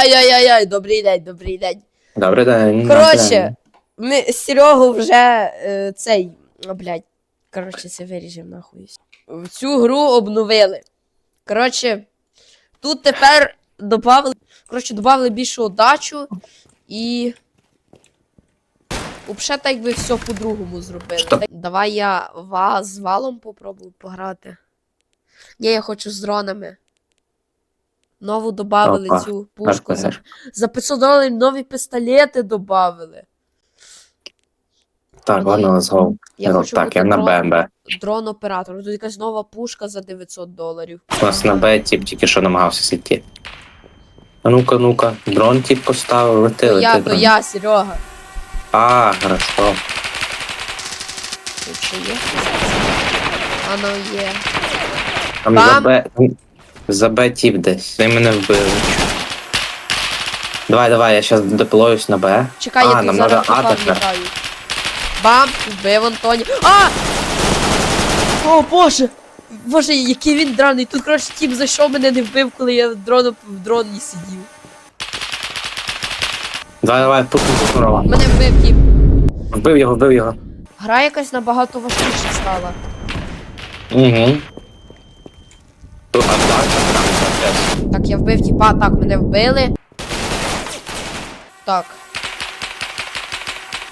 Ай-яй-яй, добрий день, добрий день. Добрий день. Коротше, ми з Серегу вже е, цей. О, блядь. Коротше, це виріжемо нахуй. В цю гру обновили. Коротше, тут тепер добавили. Коротше, добавили більшу удачу і. Взагалі, так би все по-другому зробили. Так, Давай я вас з валом попробую пограти. Ні, я хочу з дронами. Нову добавили Опа, цю пушку. За, за 500 доларів нові пістолети добавили. Так, ладно, let's go. Я Ну, хочу так, я на БМБ. дрон оператор. Тут якась нова пушка за 900 доларів. У нас на Б тип тільки що намагався сіти. А ну-ка, ну-ка, дрон тип поставив, лети, лети. Я, то я, Серега. А, хорошо. Тут ще є. Воно є. Там Бам! за Б. За Б тип десь. Ти мене вбили. Давай, давай, я зараз допилуюсь на Б. Чекай, А, я тут нам зараз надо А тепер. Бам! Вбив Антоні. А! О, боже! Боже, який він драний. Тут, коротше, тіп зайшов, мене не вбив, коли я в дрону в дроні сидів. Давай, давай, пукну, Рома. Мене вбив тіп. Вбив його, вбив його. Гра якась набагато важкіша стала. Угу. Тут отдача прям капець. Так, я вбив тіпа, так, мене вбили. Так.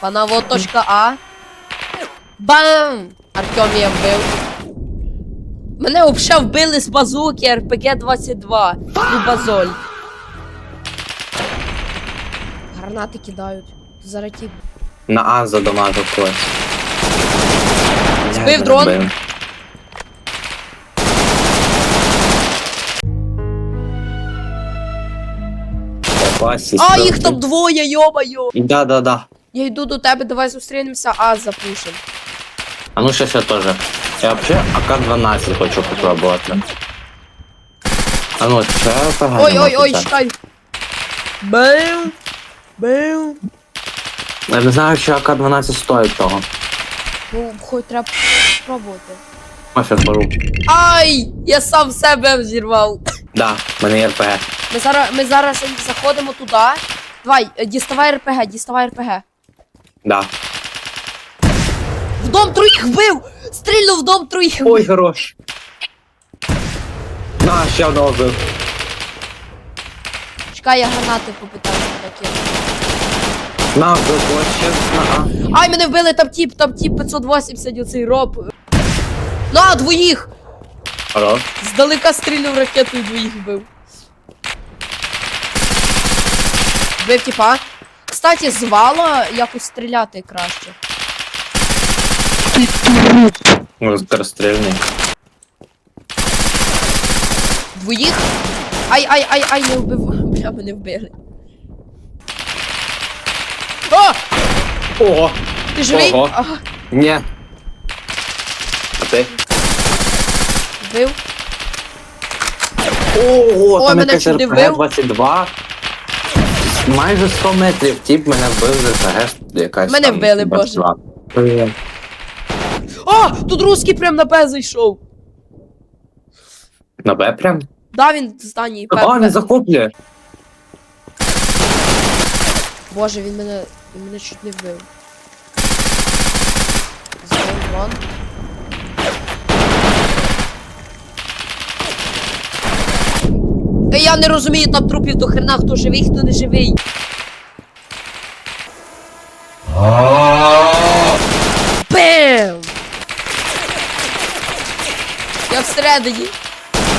Паново точка А. Бам! Артем я вбив. Мене взагалі вбили з базуки РПГ-22. Ну, базоль. Гранати кидають. Зараз ті. На А задамажив когось. Збив дрон. Класі, А, їх там двоє, йо-моє! Да, да, да. Я йду до тебе, давай зустрінемося, а запушим. А ну сейчас я тоже. Я вообще АК-12 хочу попробувати. А ну, це погано. Ой, ой, ой, це. чекай. Бэм! Бэм! Я не знаю, чи АК-12 стоїть того. Ну, хоч треба спробувати. А беру. Ай! Я сам себе взірвав. Да, в мене є РПГ. Ми зараз, ми зараз заходимо туди. Давай, е, діставай РПГ, діставай РПГ. Да. В дом троїх вбив! Стрільнув в дом троїх вбив. Ой, хорош. На, ще одного вбив. Чекай, я гранати попитаю такі. На, вбив, ось ще на А. Ай, мене вбили там тіп, там тіп 580, оцей роб. На, двоїх! Хорош. Здалека стрільнув ракетою двоїх вбив. Вбив тіпа. Кстати, з вала якось стріляти краще. Скорострільний. Двоїх? Ай, ай, ай, ай, не вбив. Бля, мене вбили. О! Ого. Ти живий? Ого. Ага, Ні. А ти? Вбив. Ого, Ой, там мене якась чуть не вбив. 22. Майже 100 метрів тип мене вбив з РПГ якась. Мене там вбили, 22. Блін. О! Тут русський прям на Б зайшов. На Б прям? Да, він в зданні. Пе- А, він захоплює. Боже, він мене. Він мене чуть не вбив. Збив Та я не розумію, там трупів до хрена, хто живий, хто не живий. Бем! Я всередині,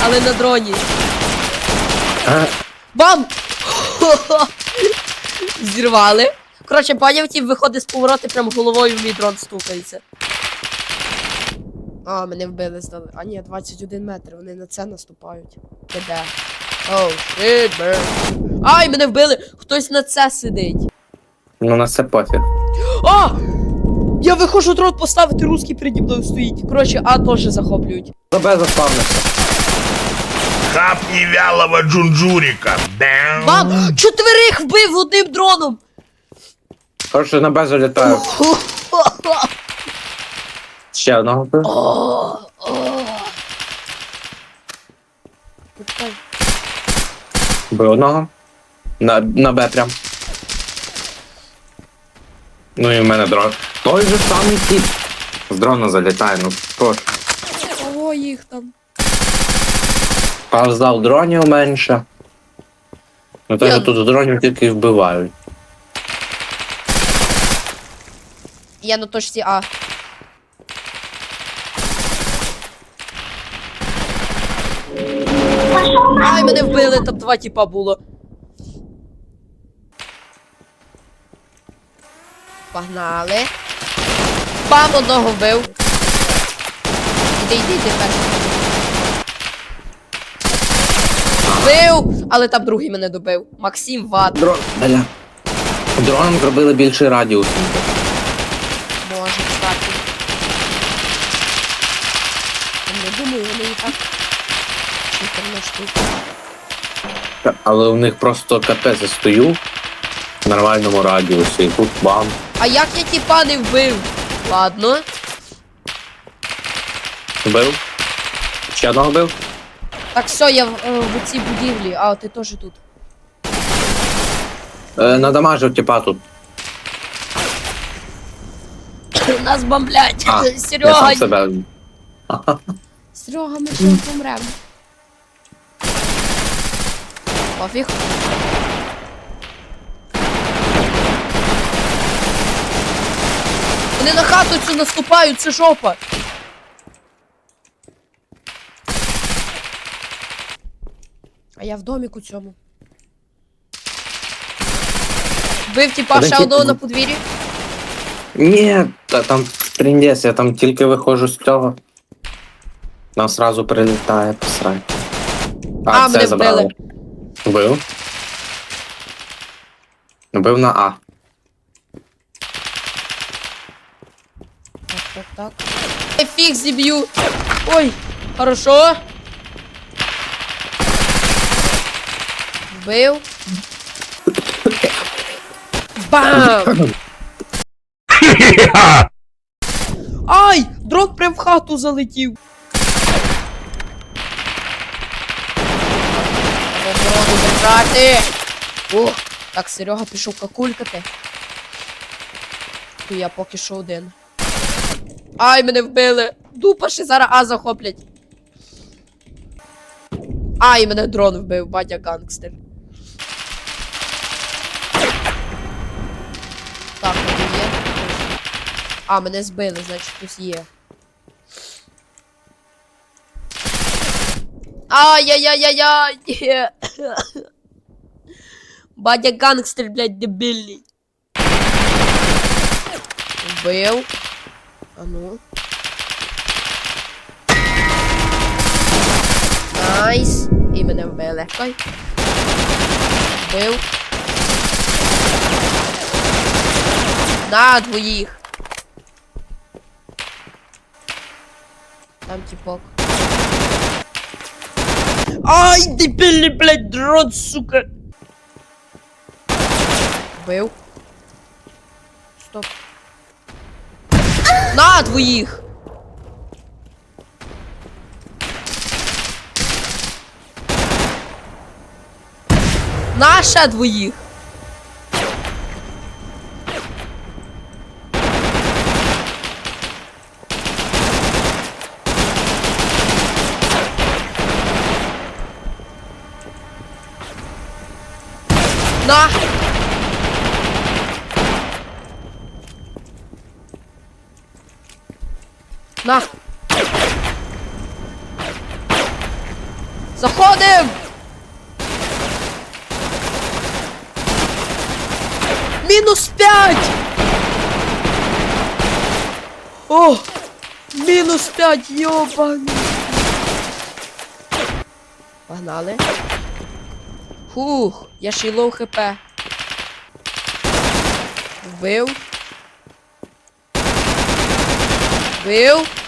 але на дроні. Бам! Зірвали. Коротше, поняв, тіп виходить з повороти, прям головою в мій дрон стукається. А, мене вбили здали. А ні, 21 метр, вони на це наступають. Ти Оу, шит, бер. Ай, мене вбили! Хтось на це сидить. Ну на це пофіг. А! Я виходжу дрон поставити, русський переді мною стоїть. Коротше, А теж захоплюють. За Б заспавнився. Хапни вялого джунджурика. Бам. Четверих вбив одним дроном! Коротше, на Б залітаю. Ще одного вбив. Вбив одного. На, на Б прям. Ну і в мене дрон. Той же самий тип. З дрона залітає, ну що ж. Кого їх там? Казав дронів менше. Ну те, Я- що тут дронів тільки і вбивають. Я на точці А. Ай, мене вбили, там два тіпа було. Погнали. Бам, одного вбив. Іди, іди, іди перший. Вбив, але там другий мене добив. Максим Ват. Дрон. Бля. Дроном зробили більший радіус. Може, кстати. Не думаю, вони і так. 14 штук. Але у них просто капець я стою в нормальному радіусі. І тут бам. А як я тіпа не вбив? Ладно. Вбив. Ще одного вбив. Так, все, я в, е, в цій будівлі, а ти теж тут. Е, надамажив типа тут. Нас бомблять. А, Я Серега, сам себе. Серега, ми ще помремо. Пофіг. Вони на хату цю наступають, це жопа. А я в доміку цьому. Вбив типа ще одного на подвір'ї. Ні, та там тріндець, я там тільки виходжу з цього. Нам сразу прилітає посрай. А, мене вбили. Вбив. Вбив на А. Так, так, так. Я фіг зіб'ю. Ой, хорошо. Вбив. Бам! Ай! Дрон прям в хату залетів. Треба держати. О, так, Серега пішов какулькати. Я поки що один. Ай, мене вбили. Дупа ще зараз А захоплять. Ай, мене дрон вбив, батя гангстер. Так, мене є. А, мене збили, значить хтось є. Ай-яй-яй-яй-яй! Ні. Батя гангстер, блядь, дебільний. Вбив. А ну. Найс. І мене вбили. Ой. Вбив. На двоїх. Там типок. Ай, дебільний, блядь, дрон, сука. Вбив. Стоп. На двоїх! На ще На! На! Заходим! Мінус п'ять! О! Мінус п'ять, йобаний! Погнали. Фух, я ще й лоу хп. Вбив. Вбив.